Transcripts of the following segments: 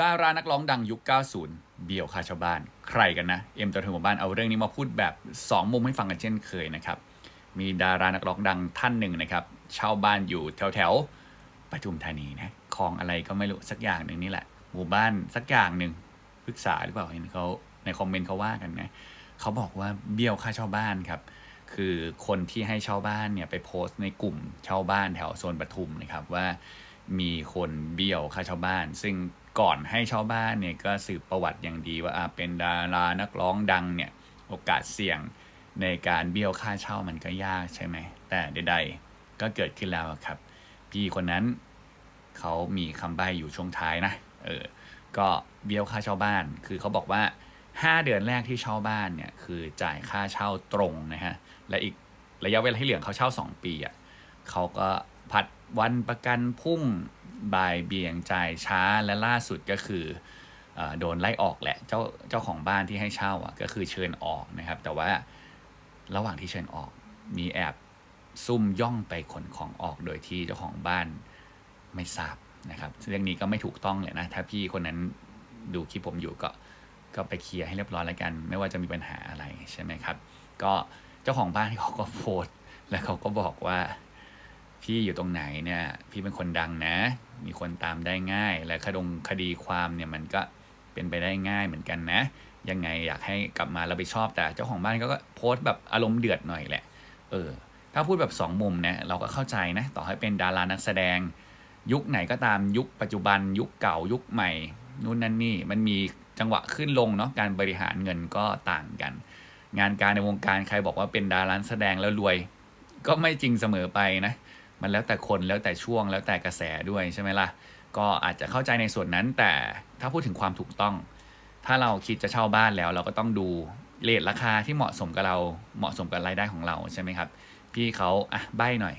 ดารานักร้องดังยุค 90 เบี่ยวคาชาวบ้าน ใครกันนะ เอ็มตัวถึงหมู่บ้านเอาเรื่องนี้มาพูดแบบ 2 มุมให้ฟังกันเช่นเคยนะครับ มีดารานักร้องดังท่านหนึ่งนะครับเช่าบ้านอยู่แถวแถวปทุมธานีนะคลองอะไรก็ไม่รู้สักอย่างหนึ่งนี่แหละ หมู่บ้านสักอย่างหนึ่งปรึกษาหรือเปล่าเห็นเขาในคอมเมนต์เขาว่ากันนะเขาบอกว่าเบี้ยวค่าเช่าบ้านครับ คือคนที่ให้เช่าบ้านเนี่ยไปโพสต์ในกลุ่มเช่าบ้านแถวโซนปทุมนะครับว่ามีคนเบี้ยวค่าเช่าบ้าน ซึ่ง ก่อนให้เช่าบ้านเนี่ยก็สืบประวัติอย่างดีว่าเป็นดารานักร้องดังเนี่ยโอกาสเสี่ยงในการเบี้ยวค่าเช่ามันก็ยากใช่ไหม แต่ใดๆก็เกิดขึ้นแล้วครับ พี่คนนั้นเขามีคำใบ้อยู่ช่วงท้ายนะเออก็เบี้ยวค่าเช่าบ้าน คือเขาบอกว่า 5 เดือนแรกที่เช่าบ้านเนี่ยคือจ่ายค่าเช่าตรงนะฮะและอีกระยะเวลาที่เหลือเขาเช่า 2 ปีอะเขาก็ผัด วันประกันพุ่งบ่ายเบี่ยงจ่ายช้าและล่าสุดก็คือเออโดนไล่ออกแหละเจ้าเจ้าของบ้านที่ให้เช่าอะก็คือเชิญออกนะครับ แต่ว่าระหว่างที่เชิญออกมีแอบซุ่มย่องไปขนของออกโดยที่เจ้าของบ้านไม่ทราบนะครับเรื่องนี้ก็ไม่ถูกต้องเลยนะถ้าพี่คนนั้นดูคลิปผมอยู่ก็ก็ไปเคลียร์ให้เรียบร้อยแล้วกัน ไม่ว่าจะมีปัญหาอะไรใช่ไหมครับ ก็เจ้าของบ้านเขาก็โพสต์แล้วเขาก็บอกว่า พี่อยู่ตรงไหนเนี่ยพี่เป็นคนดังนะ มีคนตามได้ง่าย และคดงคดีความเนี่ยมันก็เป็นไปได้ง่ายเหมือนกันนะ ยังไงอยากให้กลับมาเรับผิดชอบแต่เจ้าของบ้านเขาก็โพสต์แบบอารมณ์เดือดหน่อยแหละเออถ้าพูดแบบสองมุมนะเราก็เข้าใจนะ ต่อให้เป็นดารานักแสดง ยุคไหนก็ตามยุคปัจจุบัน ยุคเก่ายุคใหม่นู่นนั่นนี่มันมีจังหวะขึ้นลงเนาะการบริหารเงินก็ต่างกัน งานการในวงการใครบอกว่าเป็นดารานักแสดงแล้วรวย ก็ไม่จริงเสมอไปนะ มันแล้วแต่คนแล้วแต่ช่วงแล้วแต่กระแสด้วยใช่ไหมล่ะ ก็อาจจะเข้าใจในส่วนนั้น แต่ถ้าพูดถึงความถูกต้อง ถ้าเราคิดจะเช่าบ้านแล้ว เราก็ต้องดูเรทราคาที่เหมาะสมกับเราเหมาะสมกับรายได้ของเราใช่ไหมครับ พี่เขาอะใบ้หน่อย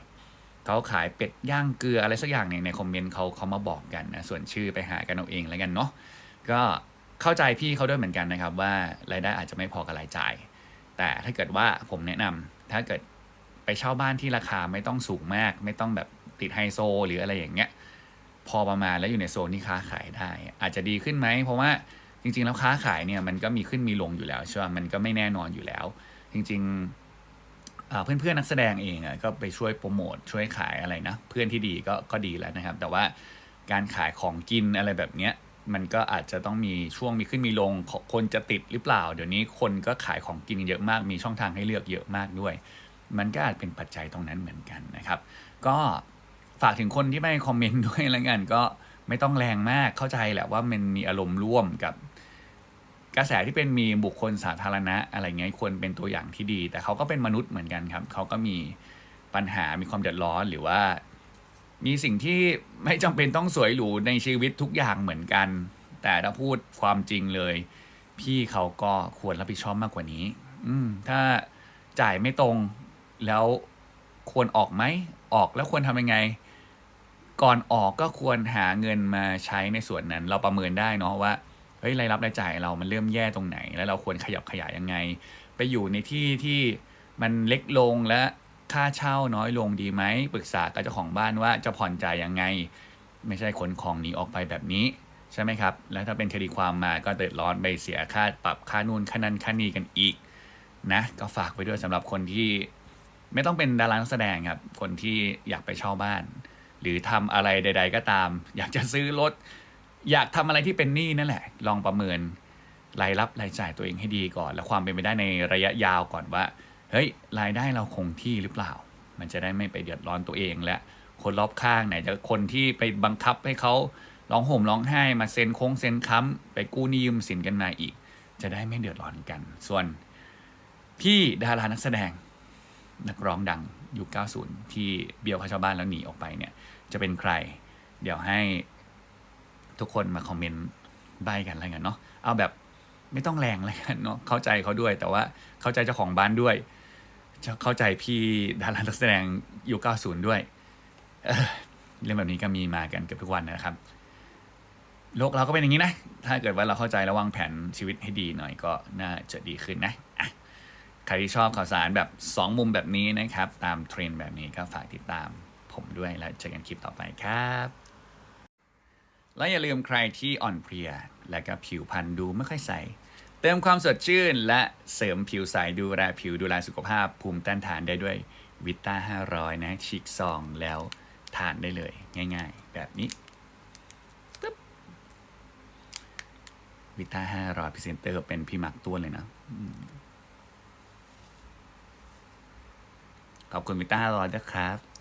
เขาขายเป็ดย่างเกลืออะไรสักอย่างเนี่ยในคอมเมนต์เขาเขามาบอกกันนะส่วนชื่อไปหากันเอาเองแล้วกันเนาะก็เข้าใจพี่เขาด้วยเหมือนกันนะครับว่ารายได้อาจจะไม่พอกับรายจ่าย แต่ถ้าเกิดว่าผมแนะนำถ้าเกิด ไปเช่าบ้านที่ราคาไม่ต้องสูงมาก ไม่ต้องแบบติดไฮโซ หรืออะไรอย่างเงี้ยพอประมาณแล้วอยู่ในโซนที่ค้าขายได้ อาจจะดีขึ้นไหม เพราะว่าจริง ๆ แล้วค้าขายเนี่ยมันก็มีขึ้นมีลงอยู่แล้วใช่ไหมมันก็ไม่แน่นอนอยู่แล้ว จริงๆอ่าเพื่อนๆนักแสดงเองอะก็ไปช่วยโปรโมทช่วยขายอะไรนะเพื่อนที่ดีก็ก็ดีแล้วนะครับ แต่ว่าการขายของกินอะไรแบบเนี้ยมันก็อาจจะต้องมีช่วงมีขึ้นมีลงคนจะติดหรือเปล่า เดี๋ยวนี้คนก็ขายของกินเยอะมากมีช่องทางให้เลือกเยอะมากด้วย มันก็อาจเป็นปัจจัยตรงนั้นเหมือนกันนะครับ ก็ฝากถึงคนที่ไม่คอมเมนต์ด้วยแล้วกันก็ไม่ต้องแรงมากเข้าใจแหละว่ามันมีอารมณ์ร่วมกับ กระแสที่เป็นมีบุคคลสาธารณะ อะไรเงี้ยควรเป็นตัวอย่างที่ดี แต่เขาก็เป็นมนุษย์เหมือนกันครับเขาก็มีปัญหามีความเดือดร้อนหรือว่า มีสิ่งที่ไม่จำเป็นต้องสวยหรูในชีวิตทุกอย่างเหมือนกัน แต่ถ้าพูดความจริงเลย พี่เขาก็ควรรับผิดชอบมากกว่านี้ อืมถ้าจ่ายไม่ตรง แล้วควรออกไหมออกแล้วควรทำยังไง ก่อนออกก็ควรหาเงินมาใช้ในส่วนนั้น เราประเมินได้เนาะว่าเฮ้ยรายรับรายจ่ายเรามันเริ่มแย่ตรงไหน แล้วเราควรขยับขยายยังไง ไปอยู่ในที่ที่มันเล็กลงและค่าเช่าน้อยลงดีไหมปรึกษากับเจ้าของบ้านว่าจะผ่อนจ่ายยังไง ไม่ใช่ขนของหนีออกไปแบบนี้ใช่ไหมครับ แล้วถ้าเป็นคดีความมาก็เดือดร้อนไปเสียค่าปรับค่านู่นค่านั้นค่านี้กันอีกนะก็ฝากไปด้วยสำหรับคนที่ ไม่ต้องเป็นดารานักแสดงครับ คนที่อยากไปเช่าบ้าน หรือทำอะไรใด ๆ ก็ตาม อยากจะซื้อรถ อยากทำอะไรที่เป็นหนี้นั่นแหละ ลองประเมินรายรับรายจ่ายตัวเองให้ดีก่อน และความเป็นไปได้ในระยะยาวก่อนว่าเฮ้ยรายได้เราคงที่หรือเปล่า มันจะได้ไม่ไปเดือดร้อนตัวเองและคนรอบข้างไหนจะคนที่ไปบังคับให้เขาร้องห่มร้องไห้มาเซ็นโค้งเซ็นค้ำไปกู้หนี้ยืมสินกันมาอีก จะได้ไม่เดือดร้อนกัน ส่วนพี่ดารานักแสดง นักร้องดังยุค 90 ที่เบี้ยวค่าเช่าบ้านแล้วหนีออกไปเนี่ย จะเป็นใคร เดี๋ยวให้ทุกคนมาคอมเมนต์ใบกันอะไรกันเนาะเอาแบบไม่ต้องแรงเลยกันเนาะเข้าใจเขาด้วย แต่ว่าเข้าใจเจ้าของบ้านด้วยจะเข้าใจพี่ดารานักแสดงยุค 90 ด้วยเเรื่องแบบนี้ก็มีมากันเกือบทุกวันนะครับโลกเราก็เป็นอย่างนี้นะ ถ้าเกิดว่าเราเข้าใจและวางแผนชีวิตให้ดีหน่อยก็น่าจะดีขึ้นนะ ใครที่ชอบข่าวสารแบบ 2 มุมแบบนี้นะครับ ตามเทรนด์แบบนี้ก็ฝากติดตามผมด้วยแล้วเจอกันคลิปต่อไปครับ และอย่าลืมใครที่อ่อนเพลีย และก็ผิวพรรณดูไม่ค่อยใส เติมความสดชื่น และเสริมผิวใสดูแลผิวดูแลสุขภาพ ภูมิต้านทานได้ด้วยวิต้า500 นะฉีกซองแล้วทานได้เลย ง่าย ๆ แบบนี้วิต้า500พรีเซนเตอร์เป็นพี่มักตัวเลยนะอืม ขอบคุณมิต้ารอด้วยครับ